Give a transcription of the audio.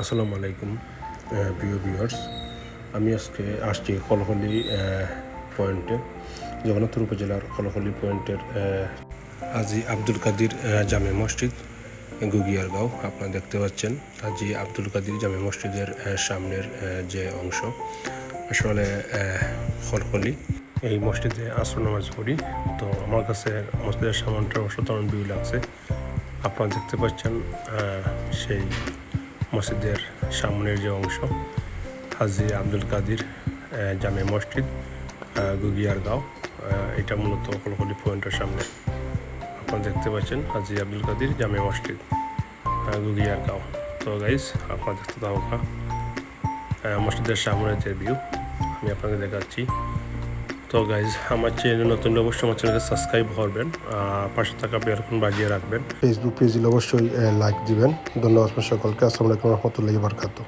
আসসালামু আলাইকুম প্রিয় ভিউয়ার্স আমি আজকে আসছি কলহলি পয়েন্টে জগন্নাথপুর উপজেলার কলহলি পয়েন্টের আহ, হাজি আব্দুল কাদির জামে মসজিদ গুগিয়ারগাঁও। আপনারা দেখতে পাচ্ছেন হাজি আব্দুল কাদির জামে মসজিদের সামনের যে অংশ। আসলে কলহলি এই মসজিদে আসর নামাজ পড়ি। তো আমার কাছে মসজিদের সামানটা অসাধারণ ভিউ লাগছে। আপনারা দেখতে পাচ্ছেন সেই মসজিদের সামনের যে অংশ হাজি আব্দুল কাদির জামে মসজিদ গুগিয়ারগাঁও আহ, এটা মূলত কলকলি পয়েন্টের সামনে। আপনারা দেখতে পাচ্ছেন হাজি আব্দুল কাদির জামে মসজিদ আহ, গুগিয়ারগাঁও তো গাইজ আপনারা দেখতে থাকা মসজিদের সামনের যে ভিউ আমি আপনাকে দেখাচ্ছি। তো গাইজ আমার চ্যানেল নতুন অবশ্যই আমার চ্যানেলকে সাবস্ক্রাইব করবেন পাশে থাকা বেলকন বাজিয়ে রাখবেন। ফেসবুক পেজে অবশ্যই লাইক দিবেন। ধন্যবাদ সকলকে। আসসালামু আলাইকুম রহমতুল্লাহি বারকাতুহ।